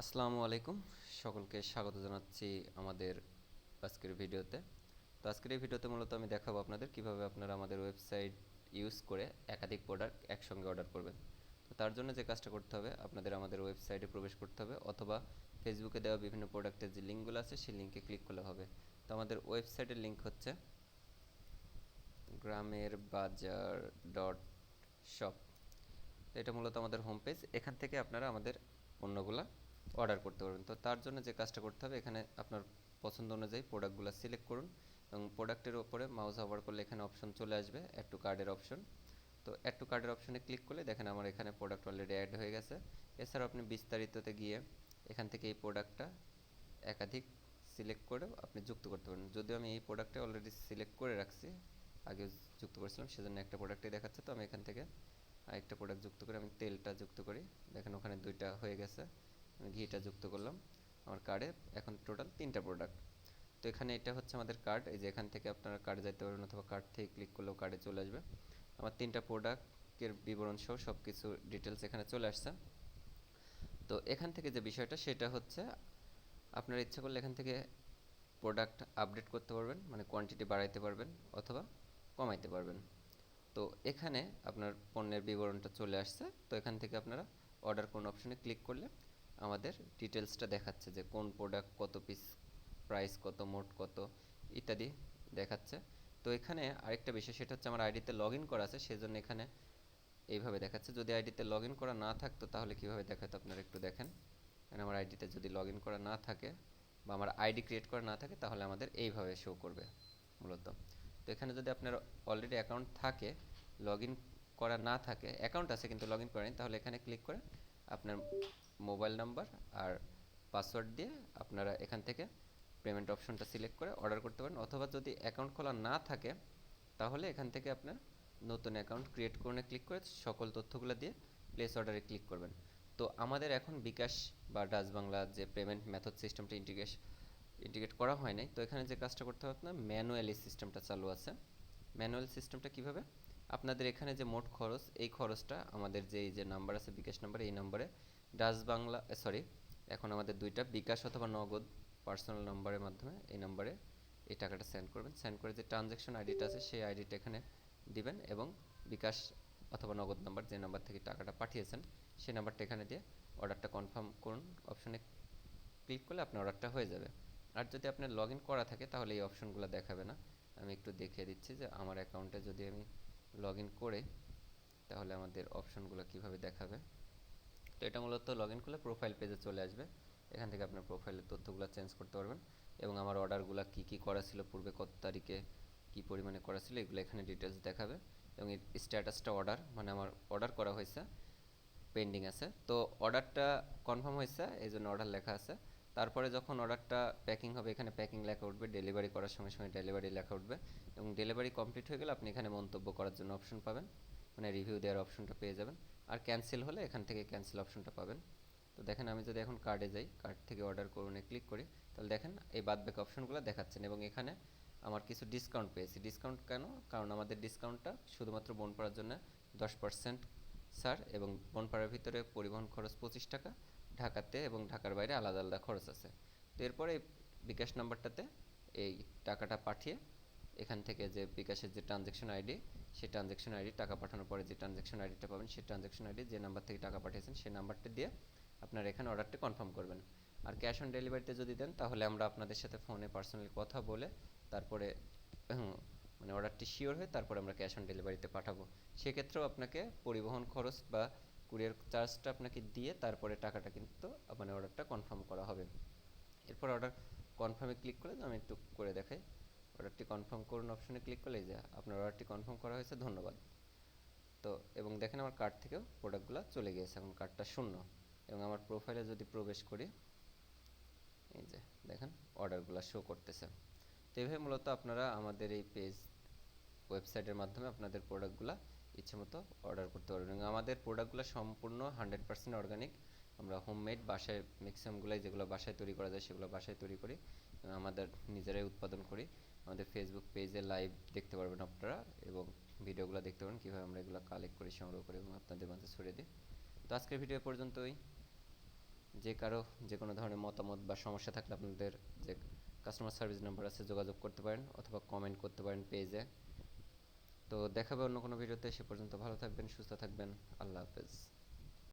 আসসালামু আলাইকুম। সকলকে স্বাগত জানাচ্ছি আমাদের আজকের ভিডিওতে। তো আজকের এই ভিডিওতে মূলত আমি দেখাবো আপনাদের কীভাবে আপনারা আমাদের ওয়েবসাইট ইউজ করে একাধিক প্রোডাক্ট একসঙ্গে অর্ডার করবেন। তো তার জন্য যে কাজটা করতে হবে, আপনাদের আমাদের ওয়েবসাইটে প্রবেশ করতে হবে অথবা ফেসবুকে দেওয়া বিভিন্ন প্রোডাক্টের যে লিঙ্কগুলো আছে, সেই লিঙ্কে ক্লিক করলে হবে। তো আমাদের ওয়েবসাইটের লিঙ্ক হচ্ছে গ্রামের বাজার ডট শপ। এটা মূলত আমাদের হোম পেজ। এখান থেকে আপনারা আমাদের পণ্যগুলা অর্ডার করতে পারবেন। তো তার জন্য যে কাজটা করতে হবে, এখানে আপনার পছন্দ অনুযায়ী প্রোডাক্টগুলো সিলেক্ট করুন এবং প্রোডাক্টের ওপরে মাউস ওভার করলে এখানে অপশন চলে আসবে অ্যাড টু কার্ডের অপশন তো অ্যাড টু কার্ডের অপশনে ক্লিক করলে দেখেন আমার এখানে প্রোডাক্ট অলরেডি অ্যাড হয়ে গেছে। এছাড়াও আপনি বিস্তারিততে গিয়ে এখান থেকে এই প্রোডাক্টটা একাধিক সিলেক্ট করেও আপনি যুক্ত করতে পারেন। যদিও আমি এই প্রোডাক্টটা অলরেডি সিলেক্ট করে রাখছি আগে যুক্ত করেছিলাম, সেজন্য একটা প্রোডাক্টই দেখাচ্ছে। তো আমি এখান থেকে আরেকটা প্রোডাক্ট যুক্ত করে আমি তেলটা যুক্ত করি। দেখেন ওখানে দুইটা হয়ে গেছে। ঘিটা যুক্ত করলাম আমার কার্ডে এখন টোটাল তিনটা প্রোডাক্ট তো এখানে এটা হচ্ছে আমাদের কার্ড এই যে এখান থেকে আপনারা কার্ডে যাইতে পারবেন অথবা কার্ড থেকে ক্লিক করলেও কার্ডে চলে আসবে। আমার তিনটা প্রোডাক্টের বিবরণ সহ সব কিছু ডিটেলস এখানে চলে আসছে। তো এখান থেকে যে বিষয়টা, সেটা হচ্ছে আপনার ইচ্ছা করলে এখান থেকে প্রোডাক্ট আপডেট করতে পারবেন মানে কোয়ান্টিটি বাড়াইতে পারবেন অথবা কমাইতে পারবেন। তো এখানে আপনার পণ্যের বিবরণটা চলে আসছে। তো এখান থেকে আপনারা অর্ডার কোন অপশনে ক্লিক করলে আমাদের ডিটেলসটা দেখাচ্ছে যে কোন প্রোডাক্ট কত পিস প্রাইস কত, মোট কত ইত্যাদি দেখাচ্ছে। তো এখানে আরেকটা বিষয়, সেটা হচ্ছে আমার আইডিতে লগ ইন করা আছে, সেজন্য এখানে এইভাবে দেখাচ্ছে। যদি আইডিতে লগ ইন করা না থাকতো, তাহলে কীভাবে দেখাতো আপনারা একটু দেখেন। মানে আমার আইডিতে যদি লগ ইন করা না থাকে বা আমার আইডি ক্রিয়েট করা না থাকে, তাহলে আমাদের এইভাবে শো করবে মূলত। তো এখানে যদি আপনার অলরেডি অ্যাকাউন্ট থাকে লগ ইন করা না থাকে অ্যাকাউন্ট আছে কিন্তু লগ ইন করেন, তাহলে এখানে ক্লিক করে আপনার মোবাইল নাম্বার আর পাসওয়ার্ড দিয়ে আপনারা এখান থেকে পেমেন্ট অপশনটা সিলেক্ট করে অর্ডার করতে পারেন। অথবা যদি অ্যাকাউন্ট খোলা না থাকে, তাহলে এখান থেকে আপনার নতুন অ্যাকাউন্ট ক্রিয়েট করে ক্লিক করে সকল তথ্যগুলো দিয়ে প্লেস অর্ডারে ক্লিক করবেন। তো আমাদের এখন বিকাশ বা ডাচ বাংলা যে পেমেন্ট মেথড সিস্টেমটা ইন্টিগ্রেশ ইন্টিগ্রেট করা হয় নাই, তো এখানে যে কাজটা করতে হবে আপনার ম্যানুয়ালি সিস্টেমটা চালু আছে। ম্যানুয়াল সিস্টেমটা কীভাবে? আপনাদের এখানে যে মোট খরচ, এই খরচটা আমাদের যে এই যে নাম্বার আছে, বিকাশ নাম্বার এই নাম্বারে ডাচ বাংলা সরি এখন আমাদের দুইটা, বিকাশ অথবা নগদ পার্সোনাল নাম্বারের মাধ্যমে এই নাম্বারে এই টাকাটা সেন্ড করবেন। সেন্ড করে যে ট্রানজ্যাকশন আইডিটা আছে, সেই আইডিটা এখানে দিবেন এবং বিকাশ অথবা নগদ নাম্বার যে নাম্বার থেকে টাকাটা পাঠিয়েছেন, সেই নাম্বারটা এখানে দিয়ে অর্ডারটা কনফার্ম করুন। অপশনে ক্লিক করলে আপনার অর্ডারটা হয়ে যাবে। আর যদি আপনার লগ করা থাকে, তাহলে এই অপশনগুলো দেখাবে না। আমি একটু দেখিয়ে দিচ্ছি যে আমার অ্যাকাউন্টে যদি আমি লগ ইন করে তাহলে আমাদের অপশনগুলো কীভাবে দেখাবে? তো এটা মূলত লগ ইন করলে প্রোফাইল পেজে চলে আসবে। এখান থেকে আপনার প্রোফাইলের তথ্যগুলো চেঞ্জ করতে পারবেন এবং আমার অর্ডারগুলো কী কী করা ছিল, পূর্বে কত তারিখে কী পরিমাণে করা ছিল, এগুলো এখানে ডিটেলস দেখাবে। এবং স্ট্যাটাসটা অর্ডার মানে আমার অর্ডার করা হয়েছে পেন্ডিং আছে। তো অর্ডারটা কনফার্ম হয়েছে, এই জন্য অর্ডার লেখা আছে। তারপরে যখন অর্ডারটা প্যাকিং হবে, এখানে প্যাকিং লেখা উঠবে ডেলিভারি করার সঙ্গে সঙ্গে ডেলিভারি লেখা উঠবে এবং ডেলিভারি কমপ্লিট হয়ে গেলে আপনি এখানে মন্তব্য করার জন্য অপশন পাবেন। মানে রিভিউ দেওয়ার অপশনটা পেয়ে যাবেন। আর ক্যান্সেল হলে এখান থেকে ক্যান্সেল অপশনটা পাবেন। তো দেখেন আমি যদি এখন কার্ডে যাই কার্ড থেকে অর্ডার করুন ক্লিক করি, তাহলে দেখেন এই বাদ বাকি অপশনগুলো দেখাচ্ছেন এবং এখানে আমার কিছু ডিসকাউন্ট পেয়েছি। ডিসকাউন্ট কেন? কারণ আমাদের ডিসকাউন্টটা শুধুমাত্র বন বনপাড়ার জন্য দশ পার্সেন্ট স্যার এবং বন বনপাড়ার ভিতরে পরিবহন খরচ পঁচিশ টাকা। ঢাকাতে এবং ঢাকার বাইরে আলাদা আলাদা খরচ আছে। তো এরপরে বিকাশ নাম্বারটাতে এই টাকাটা পাঠিয়ে এখান থেকে যে বিকাশের যে ট্রানজ্যাকশন আইডি সেই ট্রানজ্যাকশন আইডি টাকা পাঠানোর পরে যে ট্রানজ্যাকশন আইডিটা পাবেন, সেই ট্রানজ্যাকশন আইডি যে নাম্বার থেকে টাকা পাঠিয়েছেন, সেই নাম্বারটা দিয়ে আপনার এখানে অর্ডারটা কনফার্ম করবেন। আর ক্যাশ অন ডেলিভারিতে যদি দেন, তাহলে আমরা আপনাদের সাথে ফোনে পার্সোনালি কথা বলে তারপরে মানে অর্ডারটি শিওর হয়ে তারপরে আমরা ক্যাশ অন ডেলিভারিতে পাঠাবো। সেক্ষেত্রেও আপনাকে পরিবহন খরচ বা কুরিয়ার চার্জটা আপনাকে দিয়ে তারপরে টাকাটা কিন্তু মানে অর্ডারটা কনফার্ম করা হবে। এরপর অর্ডার কনফার্মে ক্লিক করে আমি একটু করে দেখাই। অর্ডারটি কনফার্ম করুন অপশনে ক্লিক করলে যে আপনার অর্ডারটি কনফার্ম করা হয়েছে, ধন্যবাদ। তো, এবং দেখেন আমার কার্ড থেকেও প্রোডাক্টগুলো চলে গিয়েছে, এখন কার্ডটা শূন্য। এবং আমার প্রোফাইলে যদি প্রবেশ করি, এই যে দেখেন অর্ডারগুলো শো করতেছে। তো এইভাবে মূলত আপনারা আমাদের এই পেজ ওয়েবসাইটের মাধ্যমে আপনাদের প্রোডাক্টগুলো ইচ্ছে মতো অর্ডার করতে পারবেন। আমাদের প্রোডাক্টগুলো সম্পূর্ণ হান্ড্রেড পার্সেন্ট অর্গানিক আমরা হোমমেড বাসায় ম্যাক্সিমামগুলোই যেগুলো বাসায় তৈরি করা যায় সেগুলো বাসায় তৈরি করি। আমাদের নিজেরাই উৎপাদন করি। আমাদের ফেসবুক পেজে লাইভ দেখতে পারবেন আপনারা। এবং ভিডিওগুলো দেখতে পারেন কীভাবে আমরা এগুলো কালেক্ট করি, সংগ্রহ করি এবং আপনাদের মাঝে ছড়িয়ে দিই। তো আজকের ভিডিও পর্যন্তই। যে কারও যে কোনো ধরনের মতামত বা সমস্যা থাকলে আপনাদের যে কাস্টমার সার্ভিস নাম্বার আছে যোগাযোগ করতে পারেন অথবা কমেন্ট করতে পারেন পেজে তো দেখাবে অন্য কোনো ভিডিওতে সে পর্যন্ত ভালো থাকবেন সুস্থ থাকবেন আল্লাহ হাফেজ।